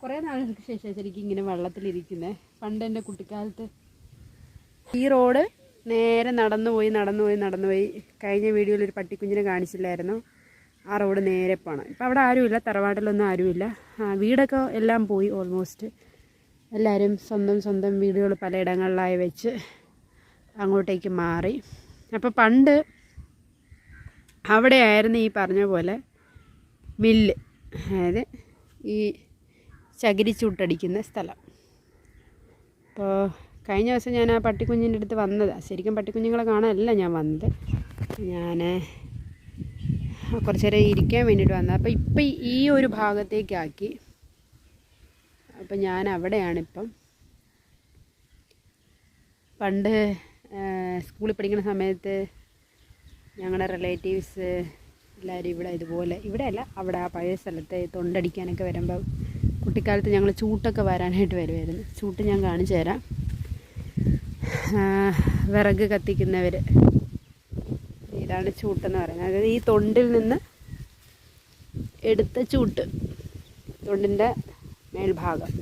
കുറേ നാളുകൾക്ക് ശേഷം ശരിക്കും ഇങ്ങനെ വെള്ളത്തിലിരിക്കുന്നത് പണ്ട് എന്റെ കുട്ടിക്കാലത്ത് ഈ റോഡ് നേരെ നടന്നു പോയി നടന്നു പോയി നടന്നു പോയി. കഴിഞ്ഞ വീഡിയോയിൽ ഒരു പട്ടിക്കുഞ്ഞിനെ കാണിച്ചില്ലായിരുന്നു. ആ റോഡ് നേരെ പോകണം ഇപ്പം അവിടെ ആരുമില്ല തറവാട്ടിലൊന്നും ആരുമില്ല. വീടൊക്കെ എല്ലാം പോയി ഓൾമോസ്റ്റ് എല്ലാവരും സ്വന്തം സ്വന്തം വീടുകൾ പലയിടങ്ങളിലായി വെച്ച് അങ്ങോട്ടേക്ക് മാറി. അപ്പോൾ പണ്ട് അവിടെയായിരുന്നു ഈ പറഞ്ഞ പോലെ മില്ല്. അതായത് ഈ ചകിരി ചൂട്ടടിക്കുന്ന സ്ഥലം. അപ്പോൾ കഴിഞ്ഞ ദിവസം ഞാൻ ആ പട്ടിക്കുഞ്ഞിന്റെ അടുത്ത് വന്നതാണ് ശരിക്കും പട്ടിക്കുഞ്ഞുങ്ങളെ കാണാനല്ല ഞാൻ വന്നത്. ഞാൻ കുറച്ച് നേരം ഇരിക്കാൻ വേണ്ടിയിട്ട് വന്നത്. അപ്പോൾ ഇപ്പം ഈ ഒരു ഭാഗത്തേക്കാക്കി. അപ്പം ഞാൻ അവിടെയാണിപ്പം പണ്ട് സ്കൂളിൽ പഠിക്കുന്ന സമയത്ത് ഞങ്ങളുടെ റിലേറ്റീവ്സ് എല്ലാവരും ഇവിടെ ഇതുപോലെ ഇവിടെയല്ല അവിടെ ആ പഴയ സ്ഥലത്ത് തൊണ്ടടിക്കാനൊക്കെ വരുമ്പോൾ കുട്ടിക്കാലത്ത് ഞങ്ങൾ ചൂട്ടൊക്കെ വരാനായിട്ട് വരുമായിരുന്നു ചൂട്ട് ഞാൻ കാണിച്ചു തരാം. വിറക് കത്തിക്കുന്നവർ ഇതാണ് ചൂട്ടെന്ന് പറയുന്നത്. അതായത് ഈ തൊണ്ടിൽ നിന്ന് എടുത്ത ചൂട്ട്. തൊണ്ടിന്റെ മേൽഭാഗം.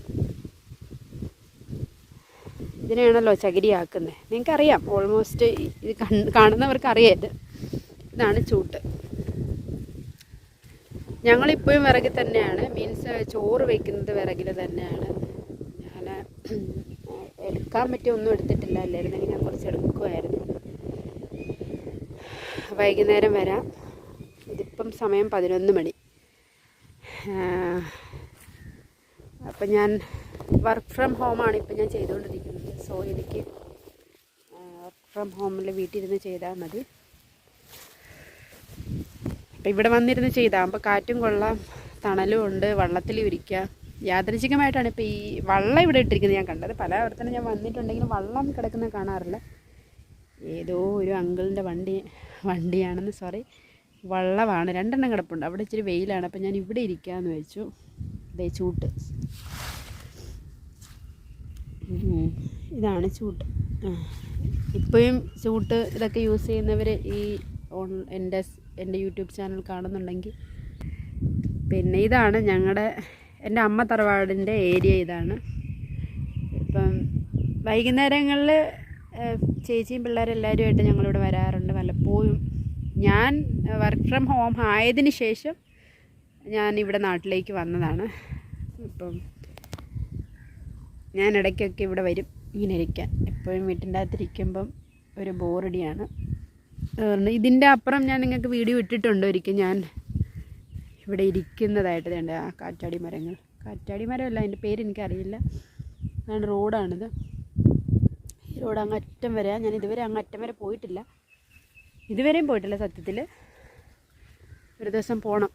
ഇതിനെയാണല്ലോ ചകിരിയാക്കുന്നത്. നിങ്ങൾക്കറിയാം ഓൾമോസ്റ്റ് ഇത് കണ് കാണുന്നവർക്ക് അറിയാം ഇത്. ഇതാണ് ചൂട്ട്. ഞങ്ങളിപ്പോഴും വിറകിൽ തന്നെയാണ്. മീൻസ് ചോറ് വയ്ക്കുന്നത് വിറകിൽ തന്നെയാണ്. ഞാൻ എടുക്കാൻ പറ്റിയ ഒന്നും എടുത്തിട്ടില്ല. അല്ലായിരുന്നെങ്കിൽ ഞാൻ കുറച്ച് എടുക്കുമായിരുന്നു വൈകുന്നേരം വരാം. ഇതിപ്പം സമയം പതിനൊന്ന് മണി. അപ്പം ഞാൻ വർക്ക് ഫ്രം ഹോമാണ് ഇപ്പം ഞാൻ ചെയ്തുകൊണ്ടിരിക്കുന്നത്. സോ എനിക്ക് വർക്ക് ഫ്രം ഹോമിൽ വീട്ടിലിരുന്ന് ചെയ്താൽ മതി. അപ്പം ഇവിടെ വന്നിരുന്ന് ചെയ്താകുമ്പോൾ കാറ്റും കൊള്ളാം തണലും ഉണ്ട് വള്ളത്തിൽ ഇരിക്കാം. യാദൃശികമായിട്ടാണ് ഇപ്പോൾ ഈ വള്ളം ഇവിടെ ഇട്ടിരിക്കുന്നത് ഞാൻ കണ്ടത്. പല പലയിടത്തും ഞാൻ വന്നിട്ടുണ്ടെങ്കിലും വള്ളം കിടക്കുന്ന കാണാറില്ല. ഏതോ ഒരു അങ്കിളിന്റെ വണ്ടി വണ്ടിയാണെന്ന് സോറി വള്ളമാണ്. രണ്ടെണ്ണം കിടപ്പുണ്ട്. അവിടെ ഇച്ചിരി വെയിലാണ്. അപ്പം ഞാൻ ഇവിടെ ഇരിക്കാമെന്ന് വെച്ചു. ദേ ചൂട്ട്. ഇതാണ് ചൂട്ട്. ഇപ്പോഴും ചൂട്ട് ഇതൊക്കെ യൂസ് ചെയ്യുന്നവർ ഈ ഓൺ എന്റെ എന്റെ യൂട്യൂബ് ചാനൽ കാണുന്നുണ്ടെങ്കിൽ പിന്നെ ഇതാണ് ഞങ്ങളുടെ എന്റെ അമ്മ തറവാടിന്റെ ഏരിയ ഇതാണ്. ഇപ്പം വൈകുന്നേരങ്ങളിൽ ചേച്ചിയും പിള്ളേരെല്ലാവരുമായിട്ട് ഞങ്ങളിവിടെ വരാറുണ്ട് വല്ലപ്പോഴും. ഞാൻ വർക്ക് ഫ്രം ഹോം ആയതിന് ശേഷം ഞാൻ ഇവിടെ നാട്ടിലേക്ക് വന്നതാണ്. ഇപ്പം ഞാൻ ഇടയ്ക്കൊക്കെ ഇവിടെ വരും ഇങ്ങനെ ഇരിക്കാൻ. എപ്പോഴും വീട്ടിന്റെ അകത്തിരിക്കുമ്പം ഒരു ബോറടിയാണ് ഇതിന്റെ അപ്പുറം ഞാൻ നിങ്ങൾക്ക് വീഡിയോ ഇട്ടിട്ടുണ്ട് ഒരിക്കൽ ഞാൻ. ഇവിടെ ഇരിക്കുന്നതായിട്ട് വേണ്ട ആ കാറ്റാടി മരങ്ങൾ. കാറ്റാടി മരമല്ല അതിന്റെ പേര് എനിക്കറിയില്ല. അതാണ് റോഡാണിത്. ഈ റോഡ് അങ്ങ് അറ്റം വരെ ഞാൻ ഇതുവരെ അങ്ങ് അറ്റം വരെ പോയിട്ടില്ല. ഇതുവരെയും പോയിട്ടില്ല സത്യത്തിൽ ഒരു ദിവസം പോകണം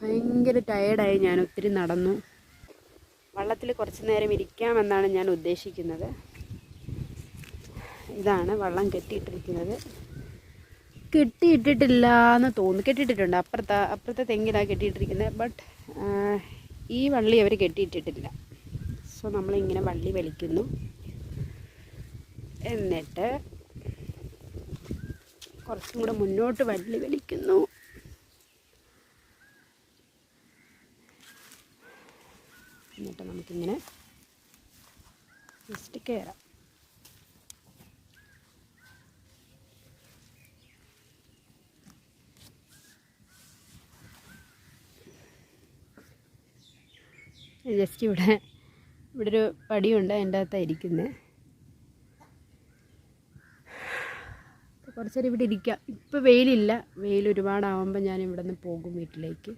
ഭയങ്കര ടയേർഡായി ഞാൻ ഒത്തിരി നടന്നു. വള്ളത്തിൽ കുറച്ച് നേരം ഇരിക്കാമെന്നാണ് ഞാൻ ഉദ്ദേശിക്കുന്നത്. ഇതാണ് വള്ളം കെട്ടിയിട്ടിരിക്കുന്നത്. കെട്ടിയിട്ടിട്ടില്ല എന്ന് തോന്നുന്നു. കെട്ടിയിട്ടിട്ടുണ്ട്. അപ്പുറത്തെ അപ്പുറത്തെ തെങ്ങിലാണ് കെട്ടിയിട്ടിരിക്കുന്നത്. ബട്ട് ഈ വള്ളി അവർ കെട്ടിയിട്ടിട്ടില്ല. സോ നമ്മളിങ്ങനെ വള്ളി വലിക്കുന്നു. എന്നിട്ട് കുറച്ചും കൂടെ മുന്നോട്ട് വള്ളി വലിക്കുന്നു. എന്നിട്ട് നമുക്കിങ്ങനെ ജസ്റ്റ് കയറാം ജസ്റ്റ് ഇവിടെ ഇവിടെ ഒരു പടിയുണ്ട് അതിന്റെ അകത്താണ് ഇരിക്കുന്നത് കുറച്ചേരം ഇവിടെ ഇരിക്കാം. ഇപ്പോൾ വെയിലില്ല. വെയിൽ ഒരുപാടാവുമ്പോൾ ഞാൻ ഇവിടെ നിന്ന് പോകും വീട്ടിലേക്ക്.